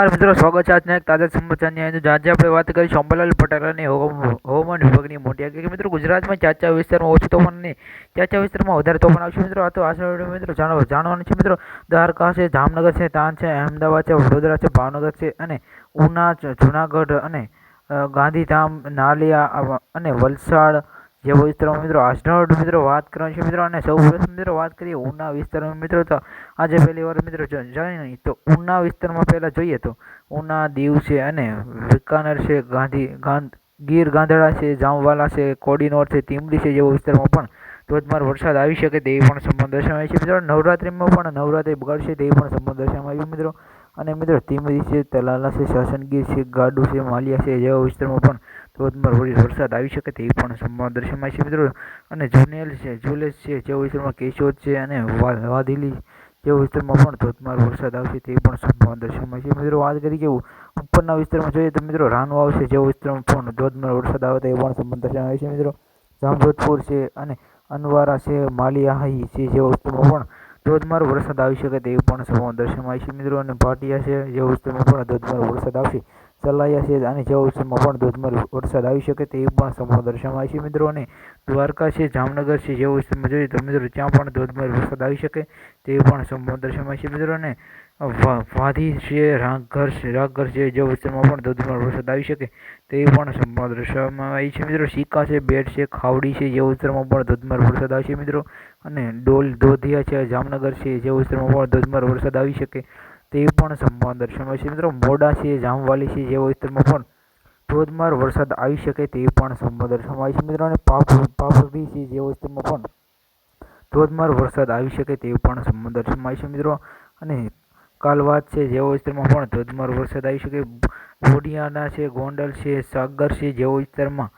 નમસ્કાર મિત્રો, સ્વાગત છે આજના એક તાજા સમાચારની અંદર. આજે આપણે વાત કરીશું અંબાલાલ પટેલ અને હવામાન વિભાગની મોટી આગાહી. મિત્રો, ગુજરાતમાં ચાચા વિસ્તારમાં ઓછું તોફાન અને ચાચા વિસ્તારમાં વધારે તોફાન આવશે. મિત્રો, આ તો આશા મિત્રો, જાણવા, જાણવાનું છે મિત્રો. દ્વારકા છે, જામનગર છે, તાન છે અહેમદાબાદ છે, વડોદરા છે, ભાવનગર છે અને ઉના જુનાગઢ અને ગાંધીધામ, નાલિયા અને વલસાડ જેવો વિસ્તારો મિત્રો આજનો મિત્રો વાત કરવાની છે મિત્રો, અને સૌ મિત્રો વાત કરીએ ઉના વિસ્તારમાં મિત્રો, તો આજે પહેલી વાર મિત્રો જાણીએ તો ઉના વિસ્તારમાં પહેલાં જોઈએ તો ઉના દીવ છે અને વિકાનેર છે, ગાંધી, ગાંધ, ગીર ગાંધડા છે, જામવાલા છે, કોડીનોર છે તીમડી છે જેવા વિસ્તારમાં પણ ધોધમાર વરસાદ આવી શકે તેવી પણ સંબંધ દર્શાવાય છે મિત્રો. નવરાત્રિમાં પણ નવરાત્રિ બગાડશે તેવી પણ સંબંધ દર્શાવવામાં આવ્યું મિત્રો. અને મિત્રો તીમડી છે, તલાલા છે શાસનગીર છે, ગાડુ છે, માલિયા છે જેવા વિસ્તારમાં પણ ધોધમાર વરસાદ આવી શકે તેવી પણ સંભાવના દર્શાવાય છે મિત્રો. અને જુનેલ છે જુલેસ છે જેવો વિસ્તારમાં કેશોદ છે અને વાઘીલી જેવો વિસ્તારમાં પણ ધોધમાર વરસાદ આવશે તેવી પણ સંભાવના દર્શાવાય છે. મિત્રો, વાત કરી કે ઉપરના વિસ્તારમાં જોઈએ તો મિત્રો રાનો આવશે જેવો વિસ્તારમાં પણ ધોધમાર વરસાદ આવે તે પણ સંભાવના દર્શાવાય છે મિત્રો. જામજોધપુર છે અને અનવારા છે, માલિયાહી છે જેવો વિસ્તારમાં પણ ધોધમાર વરસાદ આવી શકે તેવી પણ સંભાવના દર્શાવાય છે મિત્રો. અને ભાટિયા છે જેવો વિસ્તારમાં પણ ધોધમાર વરસાદ આવશે ચલાયા છે અને જેવા ઉત્સવમાં પણ ધોધમાર વરસાદ આવી શકે તેવી પણ સંભાવના દર્શાવાય છે, મિત્રો. અને દ્વારકા છે, જામનગર છે, જેવો વિસ્તારમાં જોઈએ તો મિત્રો ત્યાં પણ ધોધમાર વરસાદ આવી શકે તેવી પણ સંભાવના દર્શાવાય છે, મિત્રો. અને વાધી છે, રાગઘર છે રાગઘર છે, જેવા વિસ્તારમાં પણ ધોધમાર વરસાદ આવી શકે તેવી પણ સંભાવના દર્શાવવામાં આવી છે, મિત્રો. સિક્કા છે, બેટ છે, ખાવડી છે, જેવા વિસ્તારમાં પણ ધોધમાર વરસાદ આવશે મિત્રો. અને ડોલ ધોધિયા છે, જામનગર છે જે વિસ્તારમાં પણ ધોધમાર વરસાદ આવી શકે તેવી પણ સંભાવના દર્શાવે છે. મિત્રો, મોડા છે, જામવાલી છે જેવા વિસ્તારમાં પણ ધોધમાર વરસાદ આવી શકે તેવી પણ સંભાવના દર્શાવાય છે. મિત્રો, અને પાપડી છે જેવા વિસ્તારમાં પણ ધોધમાર વરસાદ આવી શકે તેવી પણ સંભાવના દર્શાવાય છે, મિત્રો. અને કાલવાદ છે જેવા વિસ્તારમાં પણ ધોધમાર વરસાદ આવી શકે. બોડિયાના છે, ગોંડલ છે, સાગર છે જેવો વિસ્તારમાં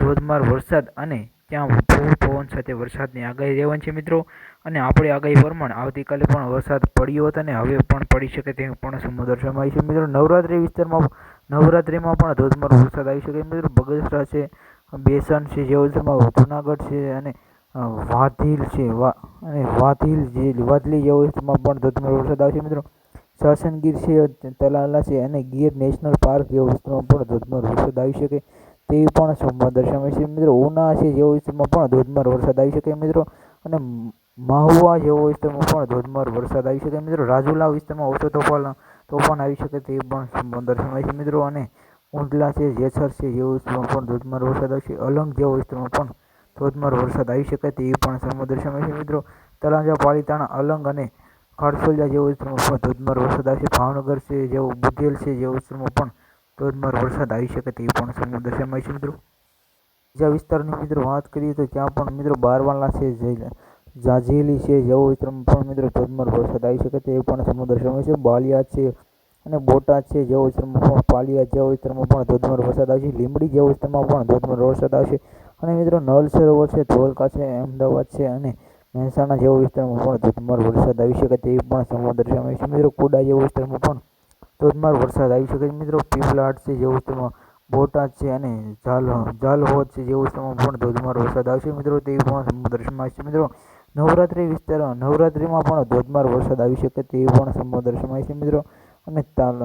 ધોધમાર વરસાદ અને ત્યાં ફૂલ પવન સાથે વરસાદની આગાહી રહેવાની છે, મિત્રો. અને આપણી આગાહી પ્રમાણે આવતીકાલે પણ વરસાદ પડ્યો હતો અને હવે પણ પડી શકે તેમ પણ સમુદ્ર છે. મિત્રો, નવરાત્રિ વિસ્તારમાં નવરાત્રિમાં પણ ધોધમાર વરસાદ આવી શકે મિત્રો, બગસરા છે, બેસન છે વિસ્તારમાં જુનાગઢ છે અને વાધીલ છે. અને વાધીલ જે વાધલી જેવો પણ ધોધમાર વરસાદ આવશે. મિત્રો શાસનગીર છે, તલાલા છે અને ગીર નેશનલ પાર્ક જેવો વિસ્તારમાં પણ ધોધમાર વરસાદ આવી શકે તેવી પણ સંભાવના દર્શાવે છે. મિત્રો, ઉના છે જેવો વિસ્તારમાં પણ ધોધમાર વરસાદ આવી શકે. મિત્રો, અને મહુવા જેવો વિસ્તારમાં પણ ધોધમાર વરસાદ આવી શકે મિત્રો. રાજુલા વિસ્તારમાં ઓછો તોફાન તોફાન આવી શકે તેવી પણ સંભાવના દર્શાવાય છે મિત્રો. અને ઊંડલા છે, જેસર છે જેવો વિસ્તારમાં પણ ધોધમાર વરસાદ આવશે. અલંગ જેવો વિસ્તારમાં પણ ધોધમાર વરસાદ આવી શકે તેવી પણ સંભાવના દર્શાવાય છે મિત્રો. તળાજા, પાલિતાણા, અલંગ અને ખારસોલિયા જેવો વિસ્તારમાં પણ ધોધમાર વરસાદ આવશે. ભાવનગર છે જેવો, બુધેલ છે જેવો વિસ્તારમાં પણ ધોધમાર વરસાદ આવી શકે તેવી પણ સંભાવના દર્શાવાય છે મિત્રો. બીજા વિસ્તારની મિત્રો વાત કરીએ તો ત્યાં પણ મિત્રો બારવાલા છે જાજેલી છે જેવો વિક્રમ પણ મિત્રો ધોધમાર વરસાદ આવી શકે તે પણ સમુદ્ર સમય છે. બાલિયા છે અને બોટાદ છે જેવો વિસ્તારમાં પણ પાલિયા જેવો વિસ્તારમાં પણ ધોધમાર વરસાદ આવશે. લીંબડી જેવો વિસ્તારમાં પણ ધોધમાર વરસાદ આવશે. અને મિત્રો નળ સરોવર છે, ધોલકા છે, અમદાવાદ છે અને મહેસાણા જેવો વિસ્તારમાં પણ ધોધમાર વરસાદ આવી શકે તેવી પણ સંભાવના દર્શાવાય છે. મિત્રો કુડા જેવો વિસ્તારમાં પણ ધોધમાર વરસાદ આવી શકે છે. મિત્રો પીપલાટ છે જેવો વિસ્તારમાં બોટાદ છે અને ઝાલ ઝાલહોદ છે જેવો વિસ્તારમાં પણ ધોધમાર વરસાદ આવશે. મિત્રો તેવી પણ દર્શનમાં છે. મિત્રો નવરાત્રિ વિસ્તાર નવરાત્રિમાં પણ ધોધમાર વરસાદ આવી શકે તેવી પણ સંભાવના દર્શાવાય છે મિત્રો. અને તાલ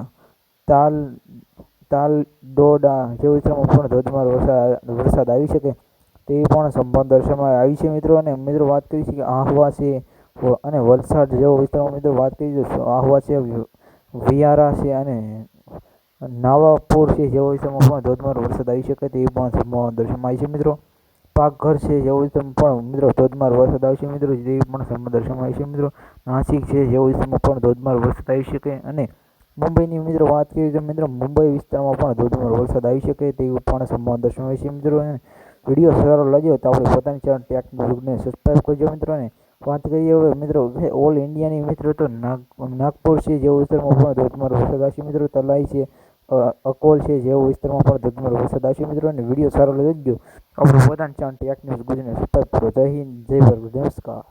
તાલ તાલ ડોડા જેવું વિસ્તારમાં પણ ધોધમાર વરસાદ વરસાદ આવી શકે તેવી પણ સંભાવના દર્શાવવામાં આવી છે મિત્રો. અને મિત્રો વાત કરી છે કે આહવા છે અને વલસાડ જેવો વિસ્તારમાં મિત્રો વાત કરી તો આહવા છે વિયારા છે અને નાવાપુર છે જેવો વિસ્તારમાં પણ ધોધમાર વરસાદ આવી શકે તેવી પણ સંભાવના દર્શાવાય છે મિત્રો. પાકઘર છે, જેવું પણ મિત્રો ધોધમાર વરસાદ આવશે મિત્રો, જે પણ સમુદ્ર છે મિત્રો, નાસિક છે, જેવું પણ ધોધમાર વરસાદ આવી શકે. અને મુંબઈની મિત્રો વાત કરીએ તો મિત્રો, મુંબઈ વિસ્તારમાં પણ ધોધમાર વરસાદ આવી શકે તેવું પણ સંભાવના દર્શાવાય છે મિત્રો. અને વીડિયો સારો લાગ્યો તો આપણે પોતાની ચેનલ ટેક ગ્રુપને સબસ્ક્રાઈબ કરજો મિત્રોને વાત કરીએ હવે મિત્રો ઓલ ઇન્ડિયાની મિત્રો તો નાગ, નાગપુર છે, જેવું વિસ્તારમાં પણ ધોધમાર વરસાદ આવશે મિત્રો, તલાઈ છે અકોલ છે જેવો વિસ્તારમાં પણ ધગમર વરસાદ મિત્રો, અને વીડિયો સારો લાગી ગયો આપણે પોતાની ચેનલ ટેક ન્યૂઝ ગુજરાત સતત જય હિન્દ, જય ભારત, નમસ્કાર.